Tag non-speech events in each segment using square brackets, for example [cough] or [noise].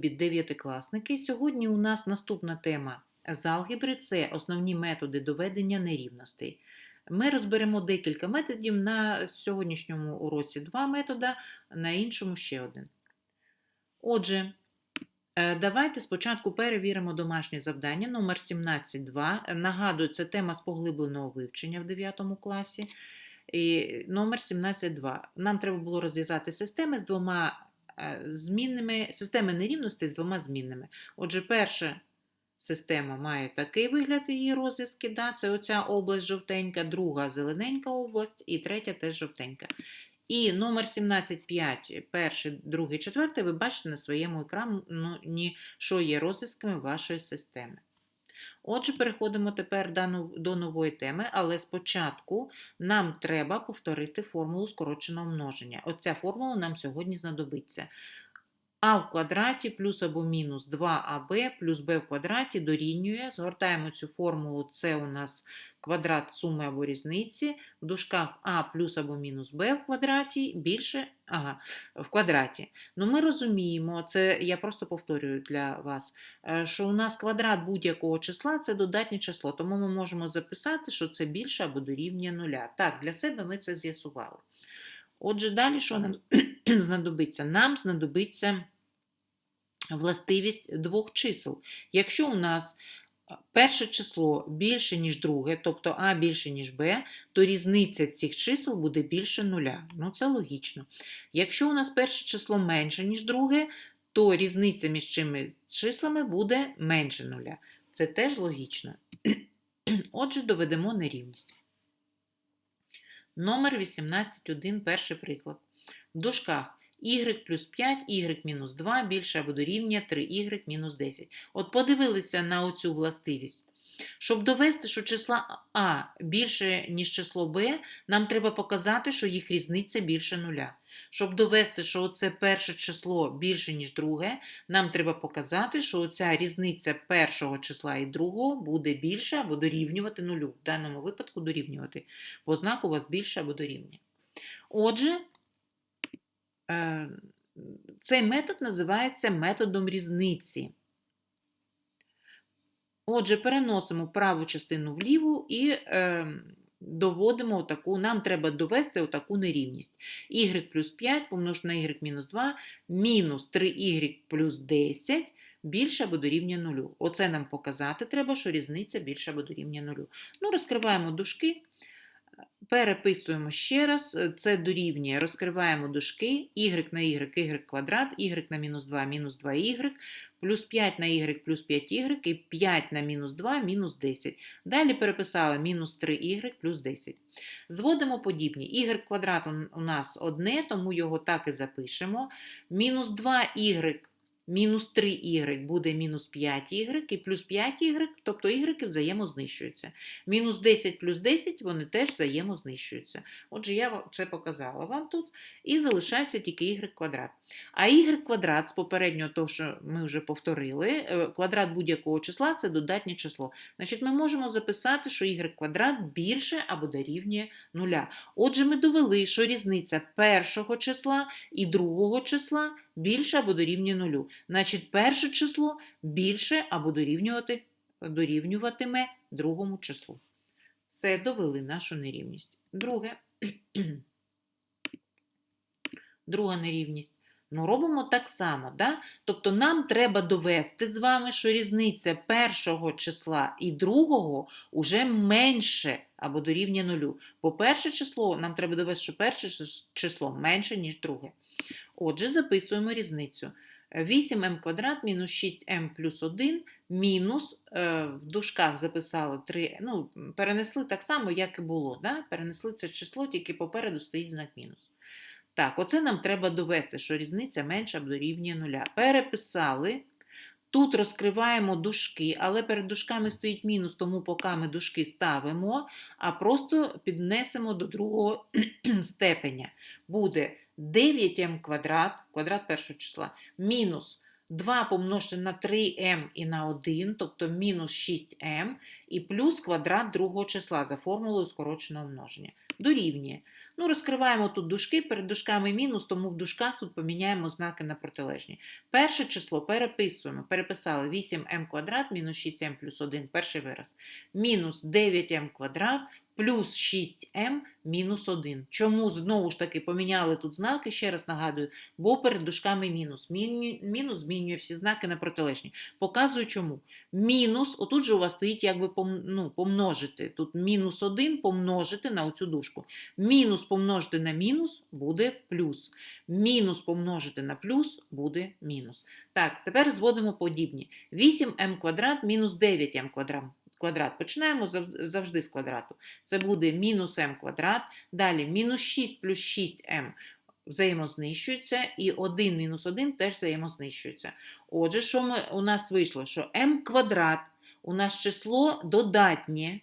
Дев'ятикласники. Сьогодні у нас наступна тема з алгебри це основні методи доведення нерівностей. Ми розберемо декілька методів. На сьогоднішньому уроці два методи, на іншому ще один. Отже, е, давайте спочатку перевіримо домашнє завдання номер 17.2. Нагадую, це тема з поглибленого вивчення в 9 класі. І номер 17.2. Нам треба було розв'язати системи з двома змінними, системи нерівностей з двома змінними. Отже, перша система має такий вигляд її розв'язки, да? це оця область жовтенька, друга зелененька область і третя теж жовтенька. І номер 17.5, перший, другий, четвертий, ви бачите на своєму екрані, що є розв'язками вашої системи. Отже, переходимо тепер до нової теми, але спочатку нам треба повторити формулу скороченого множення. Оця формула нам сьогодні знадобиться. А в квадраті плюс або мінус 2аб плюс b в квадраті дорівнює. Згортаємо цю формулу, це у нас квадрат суми або різниці. В дужках а плюс або мінус b в квадраті більше ага, в квадраті. Ну, Ми розуміємо, це я просто повторюю для вас, е, що у нас квадрат будь-якого числа це додатнє число, тому ми можемо записати, що це більше або дорівнює нуля. Так, для себе ми це з'ясували. Отже, далі що нам [clears throat] знадобиться? Нам знадобиться властивість двох чисел. Якщо у нас перше число більше, ніж друге, тобто А більше, ніж Б, то різниця цих чисел буде більше нуля. Ну, це логічно. Якщо у нас перше число менше, ніж друге, то різниця між цими числами буде менше нуля. Це теж логічно. [clears throat] Отже, доведемо нерівність. Номер 18.1, перший приклад. В дужках y плюс 5, y мінус 2 більше або дорівнює 3y мінус 10. От подивилися на оцю властивість. Щоб довести, що числа А більше, ніж число Б, нам треба показати, що їх різниця більше нуля. Щоб довести, що це перше число більше, ніж друге, нам треба показати, що ця різниця першого числа і другого буде більше або дорівнювати нулю. В даному випадку дорівнювати. Бо знак у вас більше або дорівнює. Отже, цей метод називається методом різниці. Отже, переносимо праву частину вліву і е, доводимо таку, нам треба довести отаку нерівність. y плюс 5 помножити на y мінус 2, мінус 3y плюс 10 більше або дорівнює 0. Оце нам показати треба, що різниця більше або дорівнює 0. Ну, розкриваємо дужки. Переписуємо ще раз, е, це дорівнює, розкриваємо дужки, y на y, y квадрат, y на мінус 2, мінус 2y, плюс 5 на y, плюс 5y, і 5 на мінус 2, мінус 10. Далі переписали мінус 3y плюс 10. Зводимо подібні. y квадрат у нас одне, тому його так і запишемо. Мінус 2y мінус 3y буде мінус 5y і плюс 5y, тобто y взаємознищуються. Мінус 10 плюс 10 вони теж взаємознищуються. Отже, я це показала вам тут. І залишається тільки y квадрат. А y квадрат з попереднього того, що ми вже повторили, е, квадрат будь-якого числа це додатнє число. Значить, ми можемо записати, що y квадрат більше або дорівнює нуля. Отже, ми довели, що різниця першого числа і другого числа більше або дорівнює нулю. Значить, перше число більше або дорівнювати, дорівнюватиме другому числу. Все, довели нашу нерівність. Друге, [clears throat] друга нерівність. Ну, робимо так само. Да? Тобто нам треба довести з вами, що різниця першого числа і другого вже менше або дорівнює нулю. Бо перше число нам треба довести, що перше число менше, ніж друге. Отже, записуємо різницю. 8m квадрат мінус 6m плюс 1 мінус, е, в дужках записали 3, ну, перенесли так само, як і було. Да? Перенесли це число, тільки попереду стоїть знак мінус. Так, оце нам треба довести, що різниця менша або дорівнює нуля. Переписали. Тут розкриваємо дужки, але перед дужками стоїть мінус, тому поки ми дужки ставимо, а просто піднесемо до другого [clears throat] степеня. Буде 9m квадрат, квадрат першого числа, мінус 2 помножити на 3m і на 1, тобто мінус 6m, і плюс квадрат другого числа за формулою скороченого множення. Дорівнює. Ну, розкриваємо тут дужки, перед дужками мінус, тому в дужках тут поміняємо знаки на протилежні. Перше число переписуємо. Переписали 8m квадрат мінус 6m плюс 1, перший вираз. Мінус 9m квадрат плюс 6m мінус 1. Чому знову ж таки поміняли тут знаки, ще раз нагадую, бо перед дужками мінус. Мінус змінює всі знаки на протилежні. Показую чому. Мінус, отут же у вас стоїть якби ну, помножити. Тут мінус 1 помножити на оцю дужку. Мінус помножити на мінус буде плюс. Мінус помножити на плюс буде мінус. Так, тепер зводимо подібні. 8m квадрат мінус 9m квадрат. Квадрат. Починаємо завжди з квадрату. Це буде мінус m квадрат. Далі мінус 6 плюс 6m взаємознищується, і 1 мінус 1 теж взаємознищується. Отже, що ми, у нас вийшло? Що m квадрат у нас число додатнє,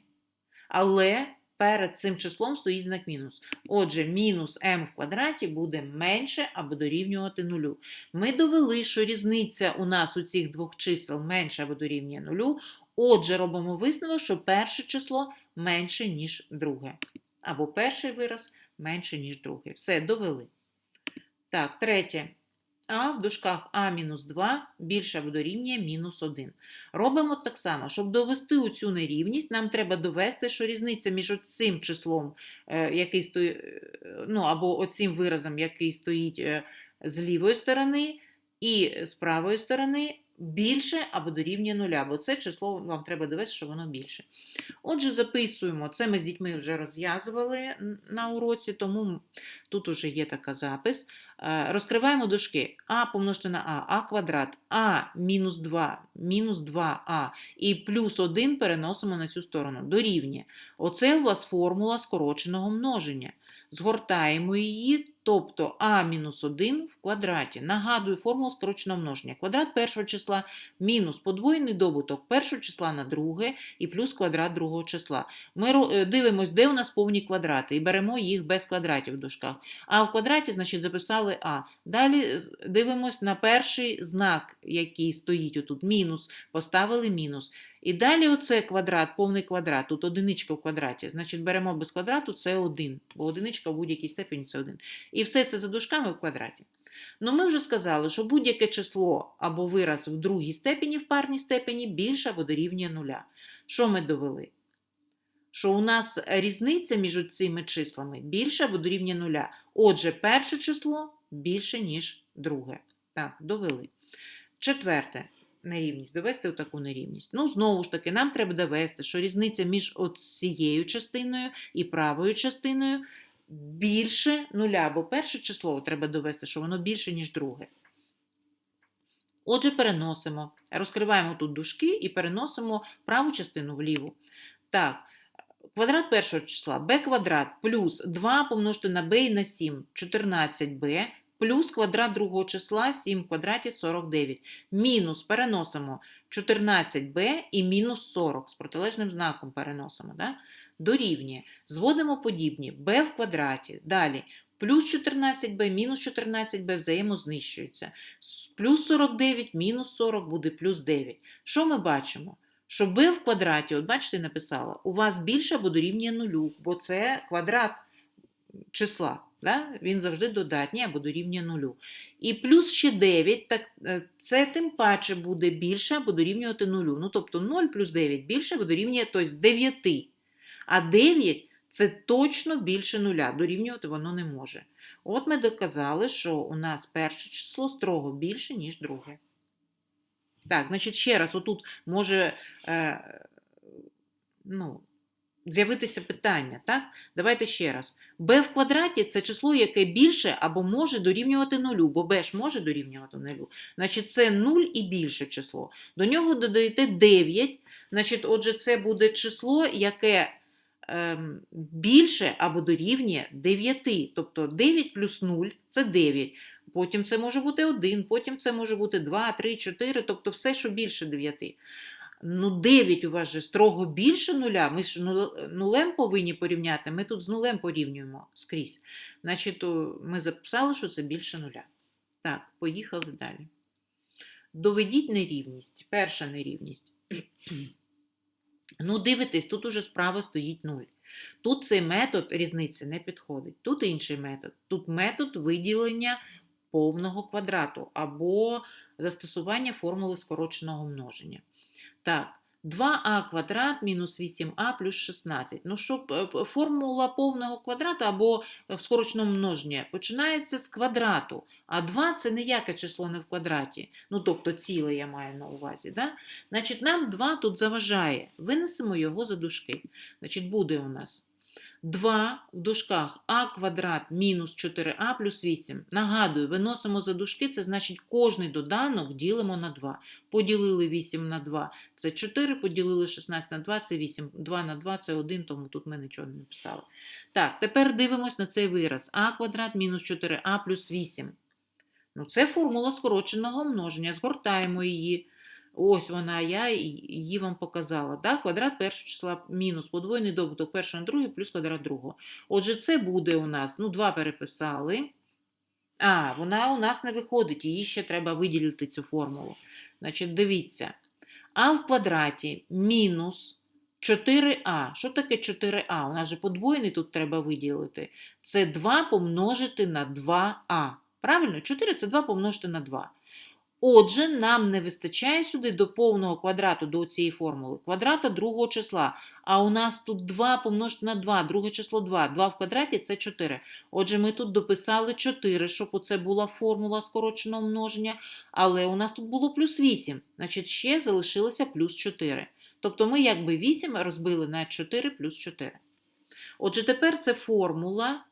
але перед цим числом стоїть знак мінус. Отже, мінус m в квадраті буде менше або дорівнювати нулю. Ми довели, що різниця у нас у цих двох чисел менше або дорівнює нулю. Отже, робимо висновок, що перше число менше, ніж друге. Або перший вираз менше, ніж другий. Все, довели. Так, третє. А в дужках А-2 більше або дорівнює мінус 1. Робимо так само. Щоб довести цю нерівність, нам треба довести, що різниця між цим числом, е, який стоїть, ну, або оцим виразом, який стоїть е, з лівої сторони, і з правої сторони більше або дорівнює нуля, бо це число вам треба довести, що воно більше. Отже, записуємо, це ми з дітьми вже розв'язували на уроці, тому тут уже є така запис. Е, Розкриваємо дужки. А помножити на А, А квадрат, А мінус 2, мінус 2А і плюс 1 переносимо на цю сторону. Дорівнює. Оце у вас формула скороченого множення. Згортаємо її, тобто а мінус 1 в квадраті. Нагадую формулу скороченого множення. Квадрат першого числа мінус подвоєний добуток першого числа на друге і плюс квадрат другого числа. Ми е, дивимось, де у нас повні квадрати, і беремо їх без квадратів в дужках. А в квадраті, значить, записали А. Далі з- дивимось на перший знак, який стоїть отут, мінус, поставили мінус. І далі оце квадрат, повний квадрат, тут одиничка в квадраті. Значить, беремо без квадрату, це 1, бо одиничка в будь-якій степені це 1. І все це за дужками в квадраті. Ну, ми вже сказали, що будь-яке число або вираз в другій степені, в парній степені більше або дорівнює нуля. Що ми довели? Що у нас різниця між цими числами більше або дорівнює нуля. Отже, перше число більше, ніж друге. Так, довели. Четверте нерівність, довести таку нерівність. Ну, знову ж таки, нам треба довести, що різниця між цією частиною і правою частиною більше нуля, бо перше число треба довести, що воно більше, ніж друге. Отже, переносимо, розкриваємо тут дужки і переносимо праву частину вліву. Так, квадрат першого числа b квадрат плюс 2 помножити на b і на 7, 14b, плюс квадрат другого числа 7 в квадраті 49. Мінус переносимо 14b і мінус 40 з протилежним знаком переносимо. Да? Дорівнює. Зводимо подібні b в квадраті. Далі плюс 14b, мінус 14b взаємознищуються. С- Плюс 49, мінус 40 буде плюс 9. Що ми бачимо? Що b в квадраті, от бачите, написала, у вас більше або дорівнює нулю, бо це квадрат числа. Да? Він завжди додатній або дорівнює нулю. І плюс ще 9, так е, це тим паче буде більше або дорівнювати нулю. Ну, тобто 0 плюс 9 більше або дорівнює тобто 9. А 9 це точно більше нуля, дорівнювати воно не може. От ми доказали, що у нас перше число строго більше, ніж друге. Так, значить, ще раз, отут може е, ну, з'явитися питання. Так? Давайте ще раз. b в квадраті це число, яке більше або може дорівнювати нулю, бо b ж може дорівнювати нулю. Значить, це 0 і більше число. До нього додаєте 9. Значить, отже, це буде число, яке ем, більше або дорівнює 9. Тобто 9 плюс 0 це 9. Потім це може бути 1, потім це може бути 2, 3, 4, тобто все, що більше 9. Ну, 9 у вас же строго більше нуля. Ми ж нулем повинні порівняти. Ми тут з нулем порівнюємо скрізь. Значить, ми записали, що це більше нуля. Так, поїхали далі. Доведіть нерівність. Перша нерівність. [clears throat] Ну, дивитесь, тут уже справа стоїть 0. Тут цей метод різниці не підходить. Тут інший метод. Тут метод виділення повного квадрату або застосування формули скороченого множення. Так, 2а квадрат мінус 8а плюс 16. Ну, щоб е, формула повного квадрата або в скорочному множення починається з квадрату, а 2 це ніяке число не в квадраті. Ну, тобто ціле я маю на увазі. Да? Значить, нам 2 тут заважає. Винесемо його за дужки. Значить, буде у нас 2 в дужках а квадрат мінус 4а плюс 8. Нагадую, виносимо за дужки, це значить кожний доданок ділимо на 2. Поділили 8 на 2, це 4, поділили 16 на 2, це 8. 2 на 2 це 1, тому тут ми нічого не написали. Так, тепер дивимось на цей вираз. а квадрат мінус 4а плюс 8. Ну, це формула скороченого множення. Згортаємо її. Ось вона, я її вам показала. Да? Квадрат першого числа мінус подвоєний добуток першого на другий плюс квадрат другого. Отже, це буде у нас, ну, 2 переписали. А, вона у нас не виходить, її ще треба виділити цю формулу. Значить, дивіться. А в квадраті мінус 4а. Що таке 4а? У нас же подвоєний тут треба виділити. Це 2 помножити на 2а. Правильно? 4 це 2 помножити на 2. Отже, нам не вистачає сюди до повного квадрату, до цієї формули, квадрата другого числа. А у нас тут 2 помножити на 2, друге число 2. 2 в квадраті це 4. Отже, ми тут дописали 4, щоб оце була формула скороченого множення. Але у нас тут було плюс 8. Значить, ще залишилося плюс 4. Тобто ми якби 8 розбили на 4 плюс 4. Отже, тепер це формула.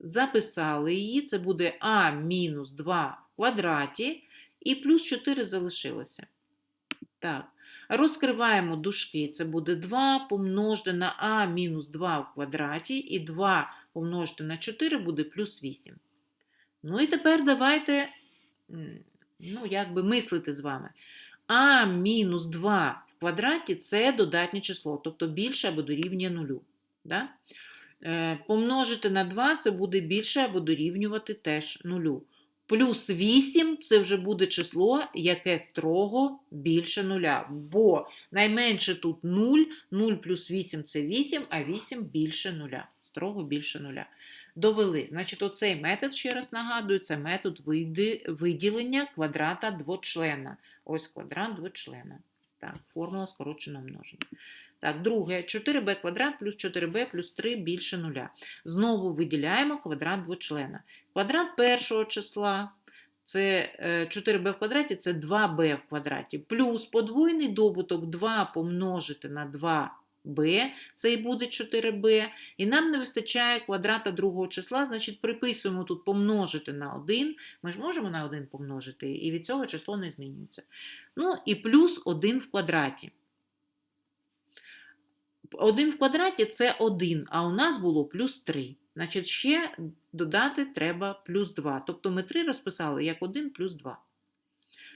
Записали її. Це буде а мінус 2 в квадраті. І плюс 4 залишилося. Так. Розкриваємо дужки. Це буде 2 помножити на а мінус 2 в квадраті. І 2 помножити на 4 буде плюс 8. Ну і тепер давайте ну, якби мислити з вами. А мінус 2 в квадраті це додатнє число, тобто більше або дорівнює нулю. Да? Е, Помножити на 2 це буде більше або дорівнювати теж нулю. Плюс 8 це вже буде число, яке строго більше нуля. Бо найменше тут 0, 0 плюс 8 це 8, а 8 більше нуля. Строго більше нуля. Довели. Значить, оцей метод, ще раз нагадую, це метод виділення квадрата двочлена. Ось квадрат двочлена. Так, формула скороченого множення. Так, друге, 4b квадрат плюс 4b плюс 3 більше нуля. Знову виділяємо квадрат двочлена. Квадрат першого числа це е, 4b в квадраті це 2b в квадраті. Плюс подвоєний добуток 2 помножити на 2b, це і буде 4b. І нам не вистачає квадрата другого числа, значить приписуємо тут помножити на 1. Ми ж можемо на 1 помножити, і від цього число не змінюється. Ну і плюс 1 в квадраті. 1 в квадраті це 1, а у нас було плюс 3. Значить, ще додати треба плюс 2. Тобто ми 3 розписали як 1 плюс 2.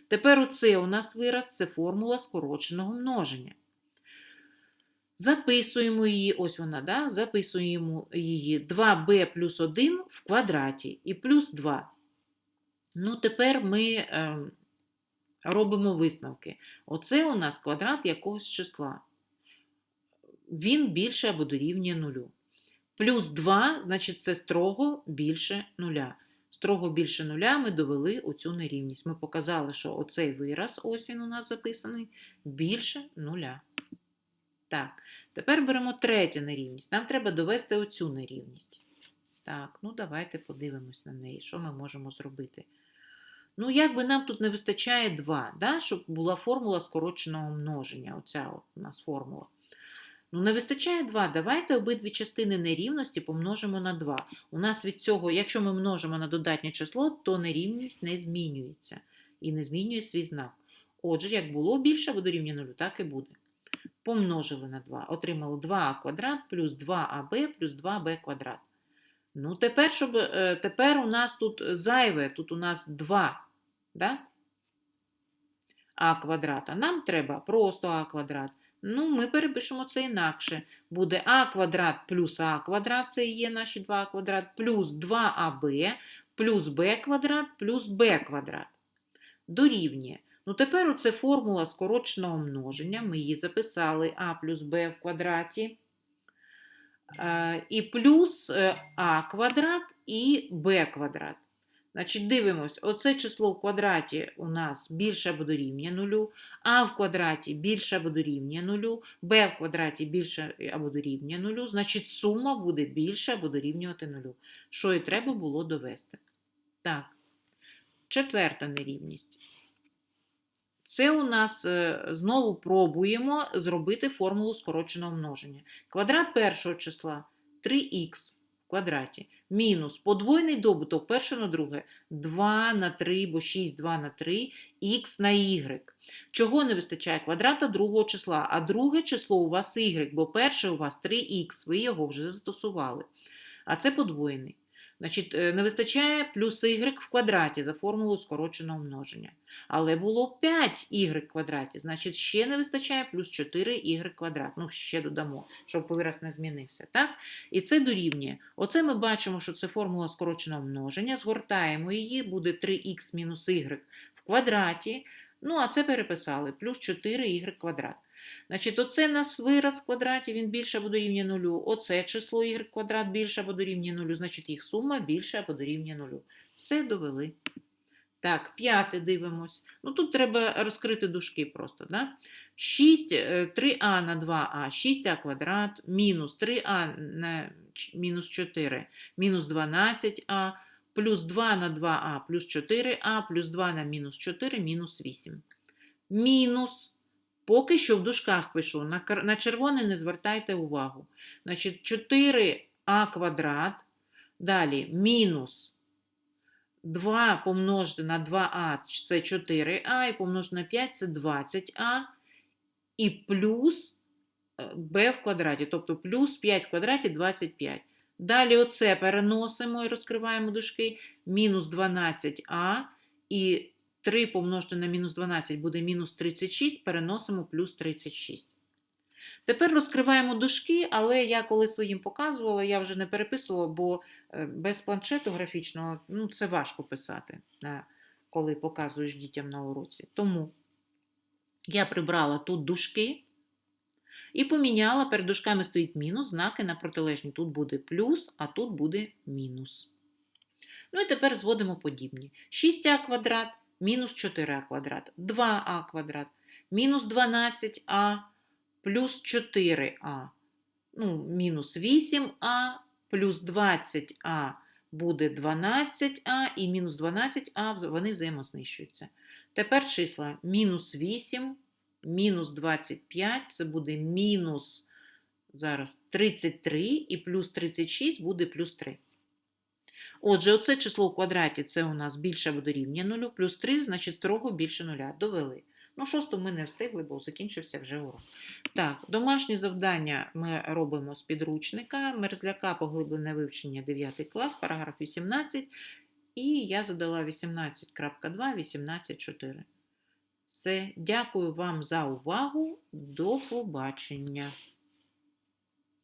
Тепер оце у нас вираз це формула скороченого множення. Записуємо її, ось вона, да? записуємо її 2b плюс 1 в квадраті і плюс 2. Ну, тепер ми е, робимо висновки. Оце у нас квадрат якогось числа. Він більше або дорівнює нулю. Плюс 2, значить, це строго більше нуля. Строго більше нуля ми довели оцю нерівність. Ми показали, що оцей вираз, ось він у нас записаний, більше нуля. Так, тепер беремо третю нерівність. Нам треба довести оцю нерівність. Так, ну давайте подивимось на неї, що ми можемо зробити. Ну, якби нам тут не вистачає 2, да, щоб була формула скороченого множення. Оця от у нас формула. Ну, не вистачає 2. Давайте обидві частини нерівності помножимо на 2. У нас від цього, якщо ми множимо на додатнє число, то нерівність не змінюється і не змінює свій знак. Отже, як було більше або дорівнює 0, так і буде. Помножили на 2. Отримали 2а квадрат плюс 2аб плюс 2b квадрат. Ну, тепер, щоб, е, тепер у нас тут зайве, тут у нас 2. Да? А квадрат. А нам треба просто а квадрат. Ну, ми перепишемо це інакше. Буде а квадрат плюс а квадрат, це і є наші 2 квадрат, плюс 2аб, плюс b квадрат, плюс b квадрат. Дорівнює. Ну, тепер оце формула скороченого множення. Ми її записали а плюс b в квадраті. Е, І плюс е, а квадрат і b квадрат. Значить, дивимось, оце число в квадраті у нас більше або дорівнює нулю, а в квадраті більше або дорівнює нулю, b в квадраті більше або дорівнює нулю, значить сума буде більше або дорівнювати нулю. Що і треба було довести. Так, четверта нерівність. Це у нас е, знову пробуємо зробити формулу скороченого множення. Квадрат першого числа 3х в квадраті мінус подвойний добуток перше на друге 2 на 3, бо 6 2 на 3, х на y. Чого не вистачає квадрата другого числа, а друге число у вас y, бо перше у вас 3х, ви його вже застосували. А це подвоєний. Значить, е, не вистачає плюс y в квадраті за формулою скороченого множення. Але було 5y в квадраті, значить, ще не вистачає плюс 4y квадрат. Ну, ще додамо, щоб вираз не змінився. Так? І це дорівнює. Оце ми бачимо, що це формула скороченого множення. Згортаємо її, буде 3х мінус y в квадраті. Ну, а це переписали, плюс 4y квадрат. Значить, оце нас вираз в квадраті, він більше або дорівнює нулю. Оце число y квадрат більше або дорівнює нулю, значить їх сума більше або дорівнює нулю. Все довели. Так, п'яте дивимось. Ну тут треба розкрити дужки просто. Да? 6, 3а на 2а, 6а квадрат, мінус 3а на мінус 4, мінус 12а, плюс 2 на 2а, плюс 4а, плюс 2 на мінус 4, мінус 8. Мінус. Поки що в дужках пишу. На, на червоне не звертайте увагу. Значить, 4а квадрат. Далі мінус 2 помножити на 2а це 4а, і помножити на 5 це 20а, і плюс е, b в квадраті, тобто плюс 5 в квадраті 25. Далі оце переносимо і розкриваємо дужки. Мінус 12а і 3 помножити на мінус 12 буде мінус 36, переносимо плюс 36. Тепер розкриваємо дужки, але я коли своїм показувала, я вже не переписувала, бо е, без планшету графічного ну, це важко писати, коли показуєш дітям на уроці. Тому я прибрала тут дужки і поміняла, перед дужками стоїть мінус, знаки на протилежні. Тут буде плюс, а тут буде мінус. Ну і тепер зводимо подібні. 6а квадрат мінус 4а квадрат, 2а квадрат, мінус 12а плюс 4а, ну, мінус 8а, плюс 20а буде 12а, і мінус 12а вони взаємознищуються. Тепер числа мінус 8, мінус 25, це буде мінус зараз 33, і плюс 36 буде плюс 3. Отже, оце число в квадраті це у нас більше або дорівнює 0, плюс 3, значить строго більше 0. Довели. Ну, шосту ми не встигли, бо закінчився вже урок. Так, домашні завдання ми робимо з підручника. Мерзляка поглиблене вивчення 9 клас, параграф 18. І я задала 18.2, 18.4. Все, дякую вам за увагу. До побачення.